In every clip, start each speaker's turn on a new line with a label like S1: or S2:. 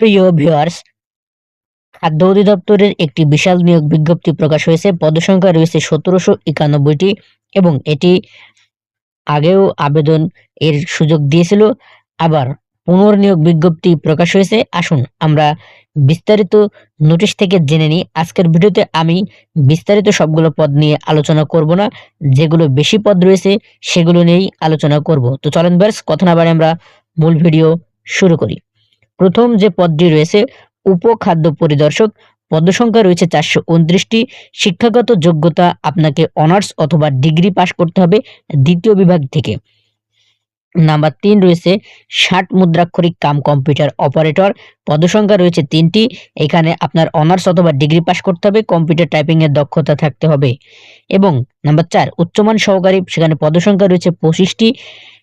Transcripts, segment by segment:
S1: প্রিয় ভিউয়ার্স খাদ্য অধিদপ্তরের একটি বিশাল নিয়োগ বিজ্ঞপ্তি প্রকাশ হয়েছে। পদসংখ্যা রয়েছে সতেরোশো একানব্বইটি এবং এটি আগেও আবেদন এর সুযোগ দিয়েছিল। আবার পুনর্নিয়োগ বিজ্ঞপ্তি প্রকাশ হয়েছে। আসুন, আমরা বিস্তারিত নোটিশ থেকে জেনে নিই। আজকের ভিডিওতে আমি বিস্তারিত সবগুলো পদ নিয়ে আলোচনা করব না। যেগুলো বেশি পদ রয়েছে, সেগুলো নিয়েই আলোচনা করব। তো চলেন ব্যাস কথা না বাড়ে আমরা মূল ভিডিও শুরু করি। প্রথম যে পদটি রয়েছে, উপখাদ্য পরিদর্শক পদসংখ্যা রয়েছে চারশো উনত্রিশটি। শিক্ষাগত যোগ্যতা আপনাকে অনার্স অথবা ডিগ্রি পাশ করতে হবে দ্বিতীয় বিভাগ থেকে। নাম্বার তিন রয়েছে ষাট মুদ্রাক্ষরিক কাম কম্পিউটার অপারেটর। পদসংখ্যা রয়েছে তিনটি। এখানে আপনার অনার্স অথবা ডিগ্রি পাশ করতে হবে, কম্পিউটার টাইপিং এর দক্ষতা থাকতে হবে। এবং নাম্বার চার, উচ্চমান সহকারী, সেখানে পদসংখ্যা রয়েছে পঁচিশটি।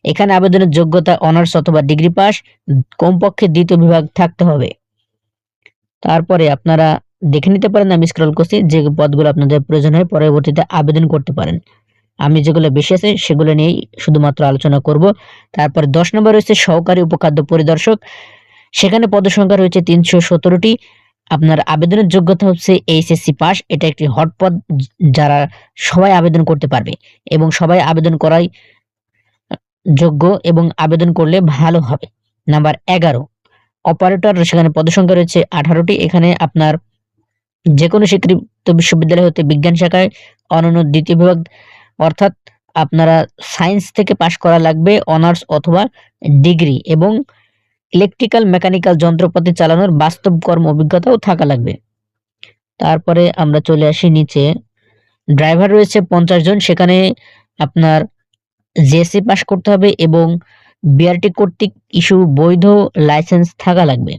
S1: এখানে আবেদনের যোগ্যতা অনার্স অথবা ডিগ্রি পাস কমপক্ষে দ্বিতীয় বিভাগ থাকতে হবে। তারপরে আপনারা দেখে নিতে পারেন, আমি স্ক্রল করছি, যে পদগুলো আপনাদের প্রয়োজন হয়, পরবর্তীতে আবেদন করতে পারেন। আমি যেগুলো বেশি আছে, সেগুলো নিয়েই শুধুমাত্র আলোচনা করব। তারপরে দশ নম্বর রয়েছে সহকারী উপখাদ্য পরিদর্শক। সেখানে পদসংখ্যা রয়েছে তিনশো সতেরোটি। আপনার আবেদনের যোগ্যতা হচ্ছে এইচএসসি পাস এটা একটি হট পদ, যারা সবাই আবেদন করতে পারবে। এবং সবাই আবেদন করাই যোগ্য এবং আবেদন করলে ভালো হবে। নাম্বার এগারো অপারেটর সেখানে পদসংখ্যা রয়েছে আঠারোটি। এখানে আপনার যে কোনো স্বীকৃত বিশ্ববিদ্যালয় হতে বিজ্ঞান শাখায় অনন্য দ্বিতীয় বিভাগ, অর্থাৎ আপনারা সায়েন্স থেকে পাশ করা লাগবে অনার্স অথবা ডিগ্রি এবং ইলেকট্রিক্যাল মেকানিক্যাল যন্ত্রপাতি চালানোর বাস্তব কর্ম অভিজ্ঞতাও থাকা লাগবে। তারপরে আমরা চলে আসি নিচে। ড্রাইভার রয়েছে পঞ্চাশ জন। সেখানে আপনার জেএসসি পাশ করতে হবে এবং বিআরটি কর্তৃক ইস্যু বৈধ লাইসেন্স থাকা লাগবে।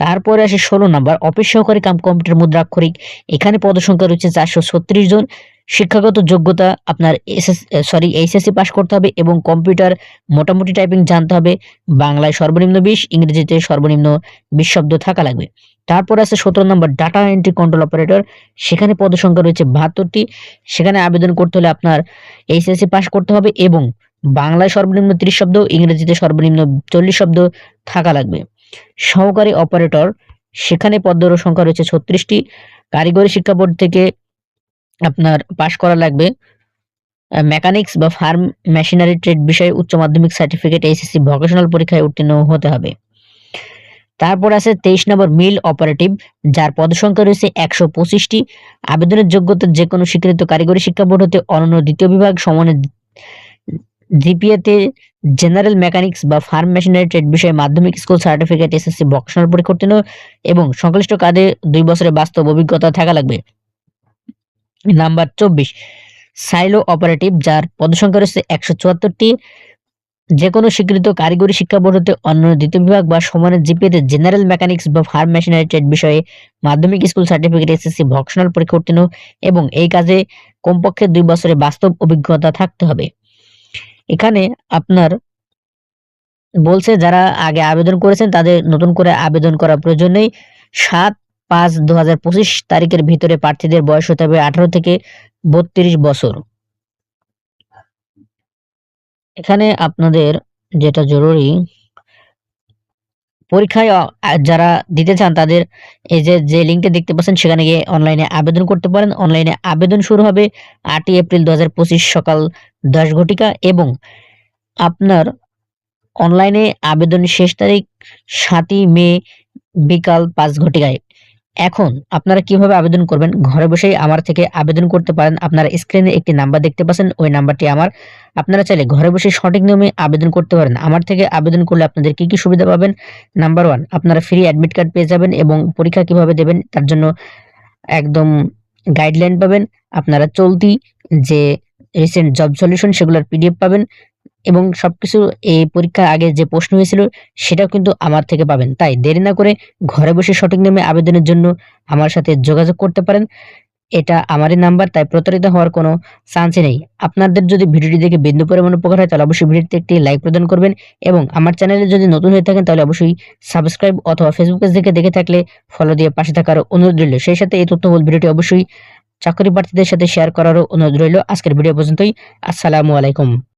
S1: তারপরে আসে ষোলো নাম্বার, অফিস সহকারী কাম কম্পিউটার মুদ্রাক্ষরিক এখানে পদসংখ্যা রয়েছে চারশো ছত্রিশ জন। শিক্ষাগত যোগ্যতা আপনার এসএস, সরি, এইচএসসি পাশ করতে হবে এবং কম্পিউটার মোটামুটি টাইপিং জানতে হবে। বাংলায় সর্বনিম্ন বিশ, ইংরেজিতে সর্বনিম্ন বিশ শব্দ থাকা লাগবে। তারপর আছে সতেরো number data entry control operator সেখানে পদসংখ্যা রয়েছে বাহাত্তরটি। সেখানে আবেদন করতে হলে আপনার এইচএসসি পাশ করতে হবে এবং বাংলায় সর্বনিম্ন ত্রিশ শব্দ, ইংরেজিতে সর্বনিম্ন চল্লিশ শব্দ থাকা লাগবে। সহকারী অপারেটর সেখানে পদের সংখ্যা রয়েছে ছত্রিশটি। কারিগরি শিক্ষা বোর্ড থেকে আপনার পাশ করা লাগবে। মেকানিক্স বা ফার্ম মেশিনারি ট্রেড বিষয়ে উচ্চ মাধ্যমিক সার্টিফিকেট এইচএসসি ভোকেশনাল পরীক্ষায় উত্তীর্ণ হতে হবে। তারপর আছে তেইশ নম্বর মিল অপারেটিভ, যার পদসংখ্যা রয়েছে একশো পঁচিশটি। আবেদনের যোগ্যতা যে কোনো স্বীকৃত কারিগরি শিক্ষা বোর্ড হতে অনন্য দ্বিতীয় বিভাগ সমানের জিপিএতে জেনারেল মেকানিক্স বা ফার্ম মেশিনারি ট্রেড বিষয়ে মাধ্যমিক স্কুল সার্টিফিকেট, এসএসসি ভোকেশনাল পরীক্ষা উত্তীর্ণ এবং সংশ্লিষ্ট কাজে দুই বছরের বাস্তব অভিজ্ঞতা থাকা লাগবে। নাম্বার চব্বিশ, সাইলো অপারেটিভ, যার পদসংখ্যা রয়েছে একশো চুয়াত্তরটি। যে কোনো স্বীকৃত কারিগরি শিক্ষা বোর্ড হতে দ্বিতীয় বিভাগ বা সমানের জিপিএতে জেনারেল মেকানিক্স বা ফার্ম মেশিনারি ট্রেড বিষয়ে মাধ্যমিক স্কুল সার্টিফিকেট, এসএসসি ভোকেশনাল পরীক্ষা উত্তীর্ণ এবং এই কাজে কমপক্ষে দুই বছরের বাস্তব অভিজ্ঞতা থাকতে হবে। এখানে আপনার বলছে যারা আগে আবেদন করেছেন তাদের নতুন করে আবেদন করার প্রয়োজন নেই। সাত পাঁচ দু তারিখের ভিতরে প্রার্থীদের বয়স হতে হবে আঠারো থেকে বত্রিশ বছর। এখানে আপনাদের যেটা জরুরি, পরীক্ষায় যারা দিতে চান তাদের এই যে যে লিঙ্কটা দেখতে পাচ্ছেন সেখানে গিয়ে অনলাইনে আবেদন করতে পারেন। অনলাইনে আবেদন শুরু হবে আটই এপ্রিল দু হাজার পঁচিশ সকাল দশ ঘটিকা এবং আপনার অনলাইনে আবেদন শেষ তারিখ সাতই মে বিকাল পাঁচ ঘটিকায়। এখন আপনারা কীভাবে আবেদন করবেন? ঘরে বসেই আমার থেকে আবেদন করতে পারেন। আপনারা স্ক্রিনে একটি নাম্বার দেখতে পাচ্ছেন। ওই নাম্বারটি আমার। আপনারা চাইলে ঘরে বসে সঠিক নিয়মে আবেদন করতে পারেন। আমার থেকে আবেদন করলে আপনাদের কি কি সুবিধা পাবেন? নাম্বার ওয়ান আপনারা ফ্রি অ্যাডমিট কার্ড পেয়ে যাবেন এবং পরীক্ষা কীভাবে দেবেন? তার জন্য একদম গাইডলাইন পাবেন। আপনারা চলতি যে রিসেন্ট জব সলিউশন সেগুলোর পিডিএফ পাবেন। এবং সবকিছু এই পরীক্ষার আগে যে প্রশ্ন হয়েছিল, সেটাও কিন্তু আমার থেকে পাবেন। তাই দেরি না করে ঘরে বসে সঠিক নিয়মে আবেদনের জন্য আমার সাথে যোগাযোগ করতে পারেন। এটা আমারই নাম্বার, তাই প্রতারিত হওয়ার কোনো চান্সই নেই। আপনাদের যদি ভিডিওটি দেখে বিন্দু পরিমাণ উপকার হয়, তাহলে অবশ্যই ভিডিওতে একটি লাইক প্রদান করবেন এবং আমার চ্যানেলে যদি নতুন হয়ে থাকেন, তাহলে অবশ্যই সাবস্ক্রাইব অথবা ফেসবুক থেকে দেখে থাকলে ফলো দিয়ে পাশে থাকার অনুরোধ রইল। সেই সাথে এই তথ্যবল ভিডিওটি অবশ্যই চাকরি প্রার্থীদের সাথে শেয়ার করারও অনুরোধ রইল। আজকের ভিডিও পর্যন্তই। আসসালামু আলাইকুম।